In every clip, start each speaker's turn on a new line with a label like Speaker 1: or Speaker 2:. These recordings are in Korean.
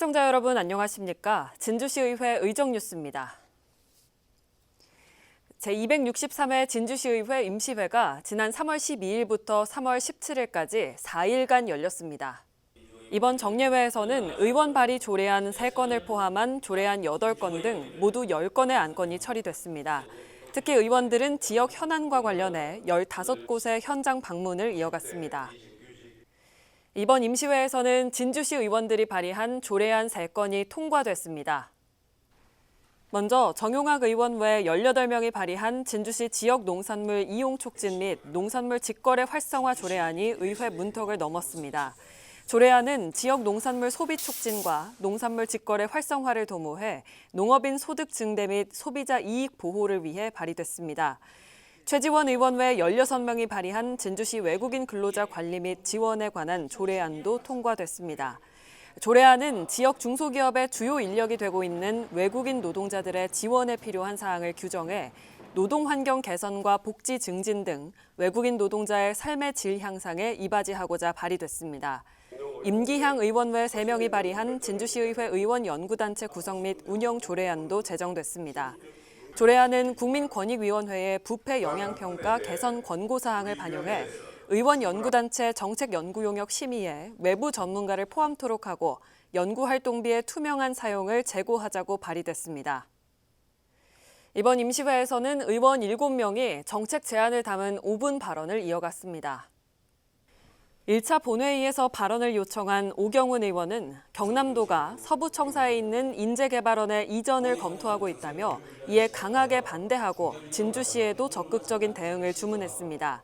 Speaker 1: 시청자 여러분 안녕하십니까? 진주시의회 의정뉴스입니다. 제263회 진주시의회 임시회가 지난 3월 12일부터 3월 17일까지 4일간 열렸습니다. 이번 정례회에서는 의원 발의 조례안 3건을 포함한 조례안 8건 등 모두 10건의 안건이 처리됐습니다. 특히 의원들은 지역 현안과 관련해 15곳의 현장 방문을 이어갔습니다. 이번 임시회에서는 진주시 의원들이 발의한 조례안 3건이 통과됐습니다. 먼저 정용학 의원 외 18명이 발의한 진주시 지역 농산물 이용 촉진 및 농산물 직거래 활성화 조례안이 의회 문턱을 넘었습니다. 조례안은 지역 농산물 소비 촉진과 농산물 직거래 활성화를 도모해 농업인 소득 증대 및 소비자 이익 보호를 위해 발의됐습니다. 최지원 의원 외 16명이 발의한 진주시 외국인 근로자 관리 및 지원에 관한 조례안도 통과됐습니다. 조례안은 지역 중소기업의 주요 인력이 되고 있는 외국인 노동자들의 지원에 필요한 사항을 규정해 노동 환경 개선과 복지 증진 등 외국인 노동자의 삶의 질 향상에 이바지하고자 발의됐습니다. 임기향 의원 외 3명이 발의한 진주시의회 의원 연구단체 구성 및 운영 조례안도 제정됐습니다. 조례안은 국민권익위원회의 부패 영향평가 개선 권고사항을 반영해 의원 연구단체 정책 연구 용역 심의에 외부 전문가를 포함토록 하고 연구 활동비의 투명한 사용을 제고하자고 발의됐습니다. 이번 임시회에서는 의원 7명이 정책 제안을 담은 5분 발언을 이어갔습니다. 1차 본회의에서 발언을 요청한 오경훈 의원은 경남도가 서부청사에 있는 인재개발원의 이전을 검토하고 있다며 이에 강하게 반대하고 진주시에도 적극적인 대응을 주문했습니다.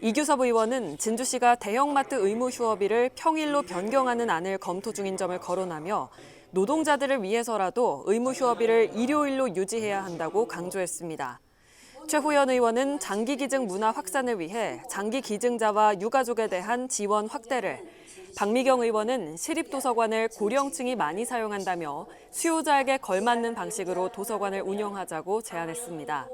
Speaker 1: 이규섭 의원은 진주시가 대형마트 의무 휴업일을 평일로 변경하는 안을 검토 중인 점을 거론하며 노동자들을 위해서라도 의무 휴업일을 일요일로 유지해야 한다고 강조했습니다. 최호연 의원은 장기 기증 문화 확산을 위해 장기 기증자와 유가족에 대한 지원 확대를, 박미경 의원은 시립도서관을 고령층이 많이 사용한다며 수요자에게 걸맞는 방식으로 도서관을 운영하자고 제안했습니다.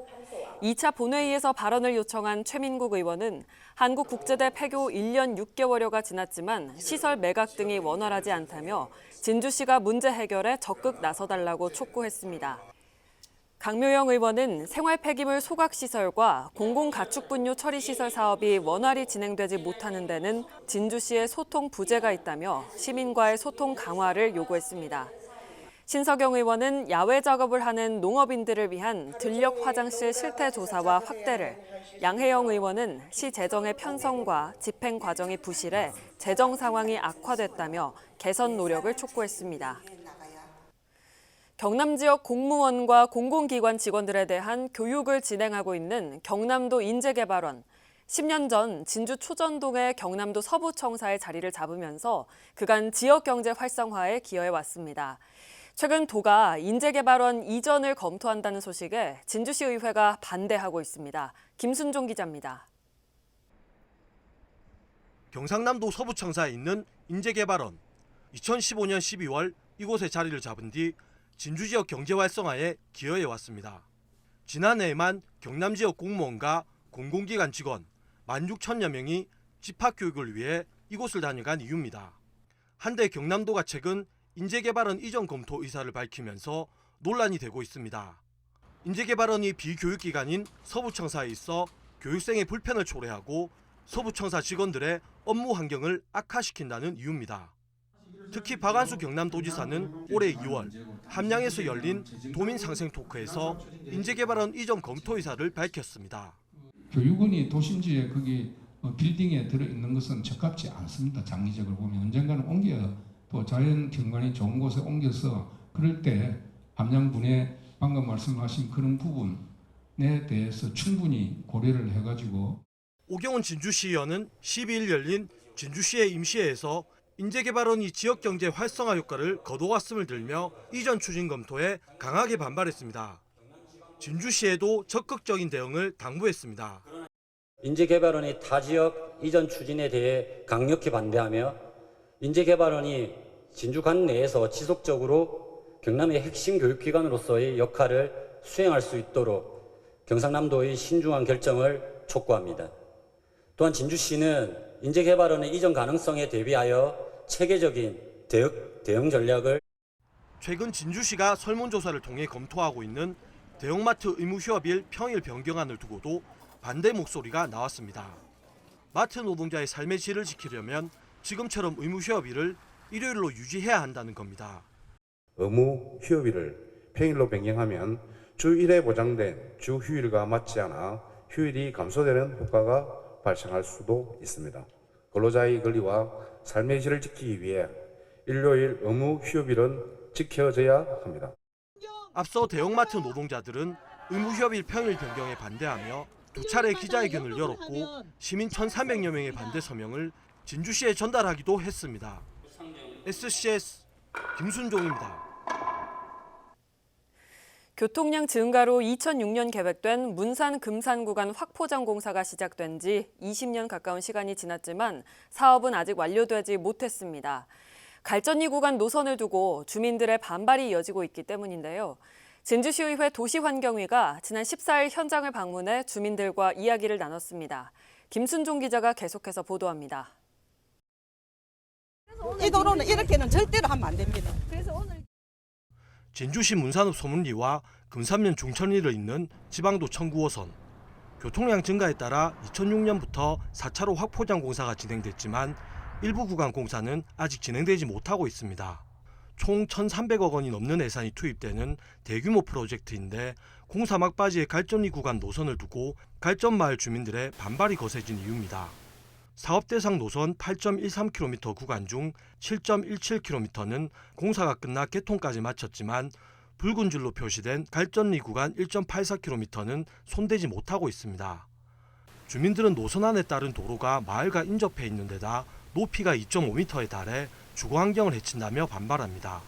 Speaker 1: 2차 본회의에서 발언을 요청한 최민국 의원은 한국국제대 폐교 1년 6개월여가 지났지만 시설 매각 등이 원활하지 않다며 진주시가 문제 해결에 적극 나서달라고 촉구했습니다. 강묘영 의원은 생활 폐기물 소각 시설과 공공 가축 분뇨 처리 시설 사업이 원활히 진행되지 못하는 데는 진주시의 소통 부재가 있다며 시민과의 소통 강화를 요구했습니다. 신석영 의원은 야외 작업을 하는 농업인들을 위한 들녘 화장실 실태 조사와 확대를, 양혜영 의원은 시 재정의 편성과 집행 과정이 부실해 재정 상황이 악화됐다며 개선 노력을 촉구했습니다. 경남 지역 공무원과 공공기관 직원들에 대한 교육을 진행하고 있는 경남도 인재개발원. 10년 전 진주 초전동의 경남도 서부청사의 자리를 잡으면서 그간 지역 경제 활성화에 기여해 왔습니다. 최근 도가 인재개발원 이전을 검토한다는 소식에 진주시 의회가 반대하고 있습니다. 김순종 기자입니다.
Speaker 2: 경상남도 서부청사에 있는 인재개발원 2015년 12월 이곳에 자리를 잡은 뒤 진주 지역 경제 활성화에 기여해 왔습니다. 지난해에만 경남 지역 공무원과 공공기관 직원 16,000여 명이 집합 교육을 위해 이곳을 다녀간 이유입니다. 한데 경남도가 최근 인재개발원 이전 검토 의사를 밝히면서 논란이 되고 있습니다. 인재개발원이 비교육기관인 서부청사에 있어 교육생의 불편을 초래하고 서부청사 직원들의 업무 환경을 악화시킨다는 이유입니다. 특히 박안수 경남도지사는 올해 2월 함양에서 열린 도민 상생 토크에서 인재개발원 이전 검토 의사를 밝혔습니다.
Speaker 3: 교육원이 도심지에 거기 어, 빌딩에 들어 있는 것은 적합지 않습니다. 장기적으로 보면 언젠가는 옮겨 또 자연 경관이 좋은 곳에 옮겨서 그럴 때 함양군의 방금 말씀하신 그런 부분에 대해서 충분히 고려를 해가지고
Speaker 2: 오경원 진주시의원은 12일 열린 진주시의 임시회에서 인재개발원이 지역경제 활성화 효과를 거둬왔음을 들며 이전 추진 검토에 강하게 반발했습니다. 진주시에도 적극적인 대응을 당부했습니다.
Speaker 4: 인재개발원이 타 지역 이전 추진에 대해 강력히 반대하며 인재개발원이 진주관 내에서 지속적으로 경남의 핵심 교육기관으로서의 역할을 수행할 수 있도록 경상남도의 신중한 결정을 촉구합니다. 또한 진주시는 인재개발원의 이전 가능성에 대비하여 체계적인 대응, 대응 전략을
Speaker 2: 최근 진주시가 설문조사를 통해 검토하고 있는 대형마트 의무 휴업일 평일 변경안을 두고도 반대 목소리가 나왔습니다. 마트 노동자의 삶의 질을 지키려면 지금처럼 의무 휴업일을 일요일로 유지해야 한다는 겁니다.
Speaker 5: 의무 휴업일을 평일로 변경하면 주 1회 보장된 주 휴일과 맞지 않아 휴일이 감소되는 효과가 발생할 수도 있습니다. 근로자의 권리와 삶의 질을 지키기 위해 일요일 의무 휴업일은 지켜져야 합니다.
Speaker 2: 앞서 대형마트 노동자들은 의무 휴업일 평일 변경에 반대하며 두 차례 기자회견을 열었고 시민 1,300여 명의 반대 서명을 진주시에 전달하기도 했습니다. SCS 김순종입니다.
Speaker 1: 교통량 증가로 2006년 계획된 문산 금산 구간 확포장 공사가 시작된 지 20년 가까운 시간이 지났지만 사업은 아직 완료되지 못했습니다. 갈전리 구간 노선을 두고 주민들의 반발이 이어지고 있기 때문인데요. 진주시의회 도시환경위가 지난 14일 현장을 방문해 주민들과 이야기를 나눴습니다. 김순종 기자가 계속해서 보도합니다.
Speaker 6: 이 도로는 이렇게는 절대로 하면 안 됩니다.
Speaker 2: 진주시 문산읍 소문리와 금산면 중천리를 잇는 지방도 청구호선. 교통량 증가에 따라 2006년부터 4차로 확포장 공사가 진행됐지만 일부 구간 공사는 아직 진행되지 못하고 있습니다. 총 1,300억 원이 넘는 예산이 투입되는 대규모 프로젝트인데 공사 막바지에 갈전리 구간 노선을 두고 갈전마을 주민들의 반발이 거세진 이유입니다. 사업 대상 노선 8.13km 구간 중 7.17km는 공사가 끝나 개통까지 마쳤지만 붉은 줄로 표시된 갈전리 구간 1.84km는 손대지 못하고 있습니다. 주민들은 노선 안에 따른 도로가 마을과 인접해 있는 데다 높이가 2.5m에 달해 주거 환경을 해친다며 반발합니다.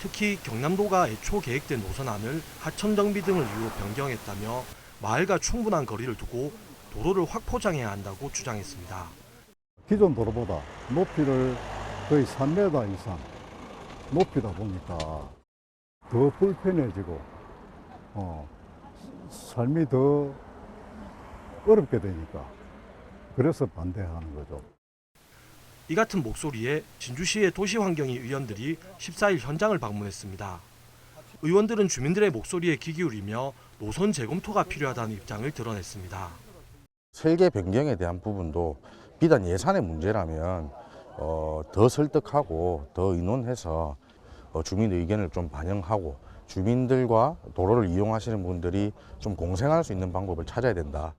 Speaker 2: 특히 경남도가 애초 계획된 노선 안을 하천 정비 등을 이유로 변경했다며 마을과 충분한 거리를 두고 도로를 확 포장해야 한다고 주장했습니다.
Speaker 7: 기존 도로보다 높이를 거의 3m 이상 높이다 보니까 더 불편해지고 어, 삶이 더 어렵게 되니까 그래서 반대하는 거죠.
Speaker 2: 이 같은 목소리에 진주시의 도시환경위 의원들이 14일 현장을 방문했습니다. 의원들은 주민들의 목소리에 귀 기울이며 노선 재검토가 필요하다는 입장을 드러냈습니다.
Speaker 8: 설계 변경에 대한 부분도 비단 예산의 문제라면 어, 더 설득하고 더 의논해서 어, 주민 의견을 좀 반영하고 주민들과 도로를 이용하시는 분들이 좀 공생할 수 있는 방법을 찾아야 된다.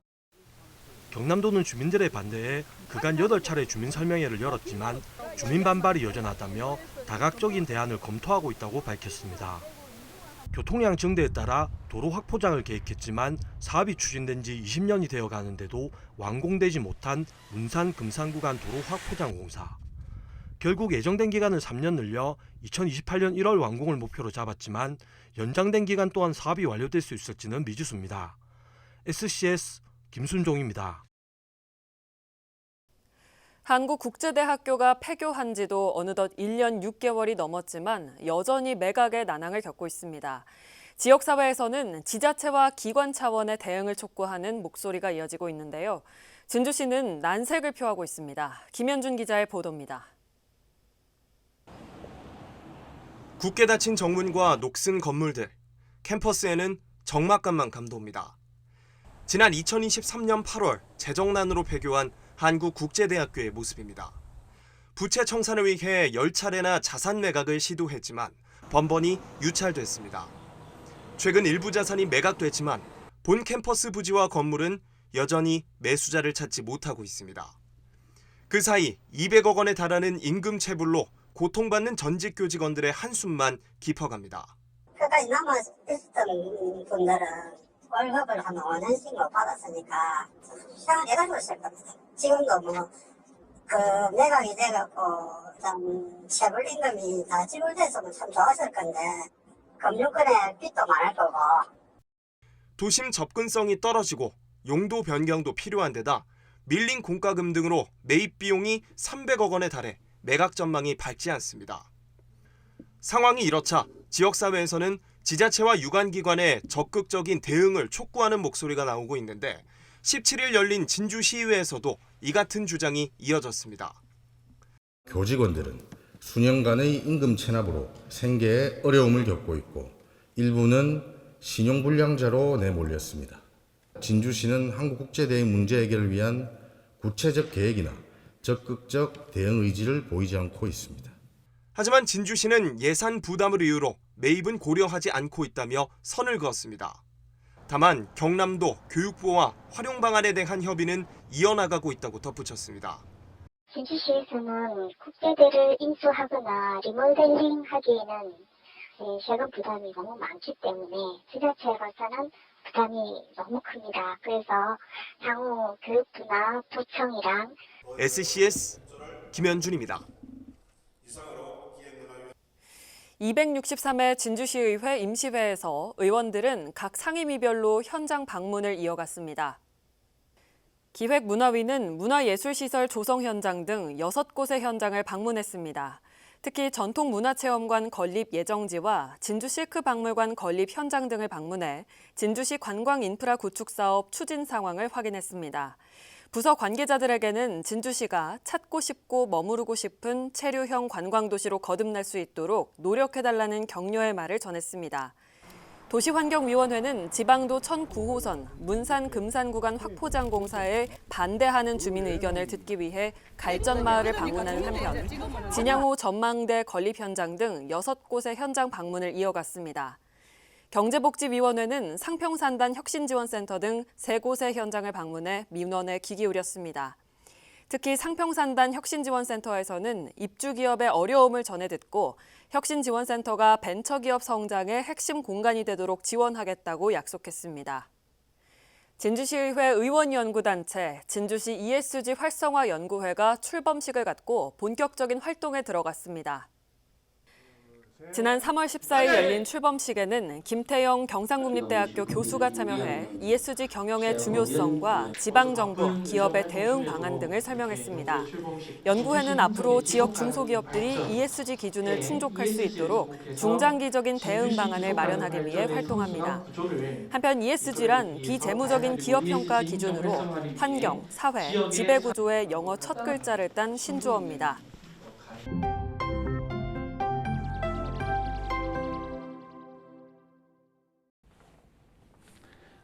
Speaker 2: 경남도는 주민들의 반대에 그간 8차례 주민 설명회를 열었지만 주민 반발이 여전하다며 다각적인 대안을 검토하고 있다고 밝혔습니다. 교통량 증대에 따라 도로 확포장을 계획했지만 사업이 추진된 지 20년이 되어 가는데도 완공되지 못한 문산 금산 구간 도로 확포장 공사. 결국 예정된 기간을 3년 늘려 2028년 1월 완공을 목표로 잡았지만 연장된 기간 동안 사업이 완료될 수 있을지는 미지수입니다. SCS 김순종입니다.
Speaker 1: 한국국제대학교가 폐교한 지도 어느덧 1년 6개월이 넘었지만 여전히 매각의 난항을 겪고 있습니다. 지역사회에서는 지자체와 기관 차원의 대응을 촉구하는 목소리가 이어지고 있는데요. 진주시는 난색을 표하고 있습니다. 김현준 기자의 보도입니다.
Speaker 9: 굳게 닫힌 정문과 녹슨 건물들, 캠퍼스에는 적막감만 감돕니다. 지난 2023년 8월 재정난으로 폐교한 한국국제대학교의 모습입니다. 부채 청산을 위해 10차례나 자산 매각을 시도했지만 번번이 유찰됐습니다. 최근 일부 자산이 매각됐지만 본 캠퍼스 부지와 건물은 여전히 매수자를 찾지 못하고 있습니다. 그 사이 200억 원에 달하는 임금 체불로 고통받는 전직 교직원들의 한숨만 깊어갑니다.
Speaker 10: 월급을 한 5년씩 못 받았으니까 생활 해가지고 있을 것 같아요. 지금도 뭐, 그, 매각이 돼갖고, 참, 체불 임금이 다 지불됐으면 참 좋았을 건데, 금융권에 빚도 많을 거고,
Speaker 9: 도심 접근성이 떨어지고 용도 변경도 필요한 데다 밀린 공과금 등으로 매입 비용이 300억 원에 달해 매각 전망이 밝지 않습니다. 상황이 이렇자 지역사회에서는 지자체와 유관기관의 적극적인 대응을 촉구하는 목소리가 나오고 있는데 17일 열린 진주시의회에서도 이 같은 주장이 이어졌습니다.
Speaker 8: 교직원들은 수년간의 임금 체납으로 생계에 어려움을 겪고 있고 일부는 신용불량자로 내몰렸습니다. 진주시는 한국국제대회 문제 해결을 위한 구체적 계획이나 적극적 대응 의지를 보이지 않고 있습니다.
Speaker 9: 하지만 진주시는 예산 부담을 이유로 매입은 고려하지 않고 있다며 선을 그었습니다. 다만 경남도 교육부와 활용 방안에 대한 협의는 이어나가고 있다고 덧붙였습니다.
Speaker 10: 진주시에서는 국제대를 인수하거나 리모델링 하기에는 예, 세금 부담이 너무 많기 때문에 지자체로서는 부담이 너무 큽니다. 그래서 향후 교육부나 도청이랑
Speaker 9: SCS 김현준입니다.
Speaker 1: 263회 진주시의회 임시회에서 의원들은 각 상임위별로 현장 방문을 이어갔습니다. 기획문화위는 문화예술시설 조성 현장 등 6곳의 현장을 방문했습니다. 특히 전통문화체험관 건립 예정지와 진주 실크박물관 건립 현장 등을 방문해 진주시 관광인프라 구축 사업 추진 상황을 확인했습니다. 부서 관계자들에게는 진주시가 찾고 싶고 머무르고 싶은 체류형 관광도시로 거듭날 수 있도록 노력해달라는 격려의 말을 전했습니다. 도시환경위원회는 지방도 1009호선 문산 금산 구간 확포장 공사에 반대하는 주민 의견을 듣기 위해 갈전 마을을 방문하는 한편 진양호 전망대 건립 현장 등 6곳의 현장 방문을 이어갔습니다. 경제복지위원회는 상평산단 혁신지원센터 등 3곳의 현장을 방문해 민원에 귀 기울였습니다. 특히 상평산단 혁신지원센터에서는 입주기업의 어려움을 전해 듣고 혁신지원센터가 벤처기업 성장의 핵심 공간이 되도록 지원하겠다고 약속했습니다. 진주시의회 의원연구단체 진주시 ESG 활성화 연구회가 출범식을 갖고 본격적인 활동에 들어갔습니다. 지난 3월 14일 열린 출범식에는 김태영 경상국립대학교 교수가 참여해 ESG 경영의 중요성과 지방정부, 기업의 대응 방안 등을 설명했습니다. 연구회는 앞으로 지역 중소기업들이 ESG 기준을 충족할 수 있도록 중장기적인 대응 방안을 마련하기 위해 활동합니다. 한편 ESG란 비재무적인 기업 평가 기준으로 환경, 사회, 지배구조의 영어 첫 글자를 딴 신조어입니다.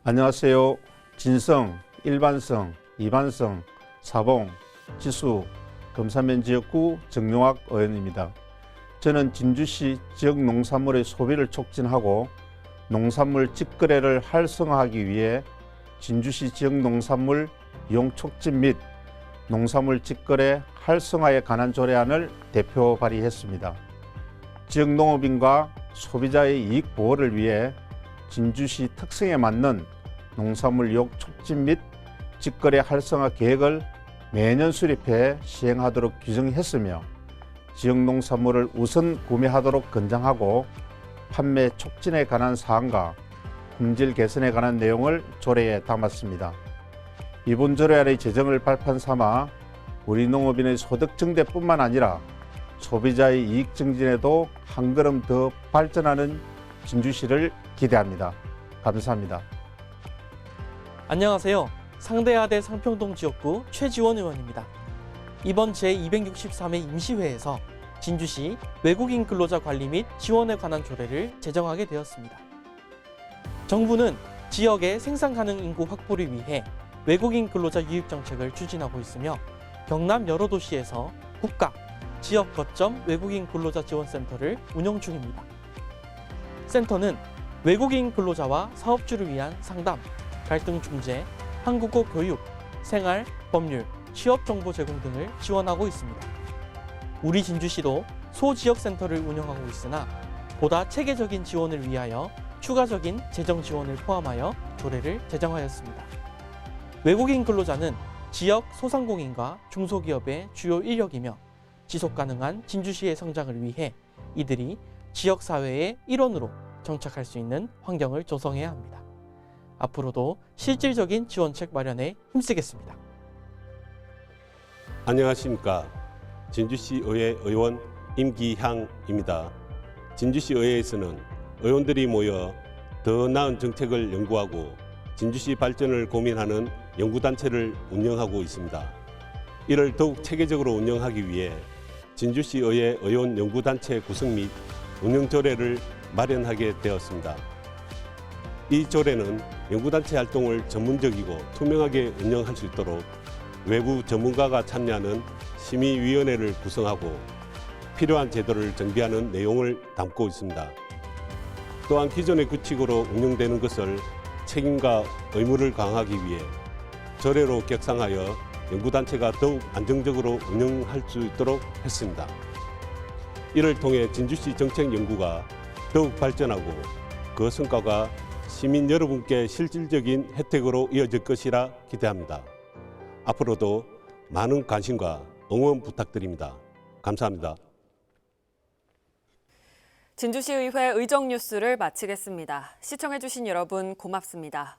Speaker 11: 안녕하세요. 진성, 일반성, 이반성, 사봉, 지수, 금사면 지역구 정용학 의원입니다. 저는 진주시 지역 농산물의 소비를 촉진하고 농산물 직거래를 활성화하기 위해 진주시 지역 농산물 이용 촉진 및 농산물 직거래 활성화에 관한 조례안을 대표 발의했습니다. 지역 농업인과 소비자의 이익 보호를 위해 진주시 특성에 맞는 농산물 유혹 촉진 및 직거래 활성화 계획을 매년 수립해 시행하도록 규정했으며 지역 농산물을 우선 구매하도록 권장하고 판매 촉진에 관한 사항과 품질 개선에 관한 내용을 조례에 담았습니다. 이번 조례안의 제정을 발판 삼아 우리 농업인의 소득 증대뿐만 아니라 소비자의 이익 증진에도 한 걸음 더 발전하는 진주시를 기대합니다. 감사합니다.
Speaker 12: 안녕하세요. 상대하대 상평동 지역구 최지원 의원입니다. 이번 제263회 임시회에서 진주시 외국인 근로자 관리 및 지원에 관한 조례를 제정하게 되었습니다. 정부는 지역의 생산 가능 인구 확보를 위해 외국인 근로자 유입 정책을 추진하고 있으며 경남 여러 도시에서 국가, 지역 거점 외국인 근로자 지원센터를 운영 중입니다. 센터는 외국인 근로자와 사업주를 위한 상담, 갈등 중재, 한국어 교육, 생활, 법률, 취업 정보 제공 등을 지원하고 있습니다. 우리 진주시도 소지역센터를 운영하고 있으나 보다 체계적인 지원을 위하여 추가적인 재정 지원을 포함하여 조례를 제정하였습니다. 외국인 근로자는 지역 소상공인과 중소기업의 주요 인력이며 지속 가능한 진주시의 성장을 위해 이들이 지역 사회의 일원으로 정착할 수 있는 환경을 조성해야 합니다. 앞으로도 실질적인 지원책 마련에 힘쓰겠습니다.
Speaker 13: 안녕하십니까. 진주시 의회 의원 임기향입니다. 진주시 의회에서는 의원들이 모여 더 나은 정책을 연구하고 진주시 발전을 고민하는 연구단체를 운영하고 있습니다. 이를 더욱 체계적으로 운영하기 위해 진주시의회 의원 연구단체 구성 및 운영 조례를 마련하게 되었습니다. 이 조례는 연구단체 활동을 전문적이고 투명하게 운영할 수 있도록 외부 전문가가 참여하는 심의위원회를 구성하고 필요한 제도를 정비하는 내용을 담고 있습니다. 또한 기존의 규칙으로 운영되는 것을 책임과 의무를 강화하기 위해 조례로 격상하여 연구단체가 더욱 안정적으로 운영할 수 있도록 했습니다. 이를 통해 진주시 정책 연구가 더욱 발전하고 그 성과가 시민 여러분께 실질적인 혜택으로 이어질 것이라 기대합니다. 앞으로도 많은 관심과 응원 부탁드립니다. 감사합니다.
Speaker 1: 진주시의회 의정 뉴스를 마치겠습니다. 시청해주신 여러분 고맙습니다.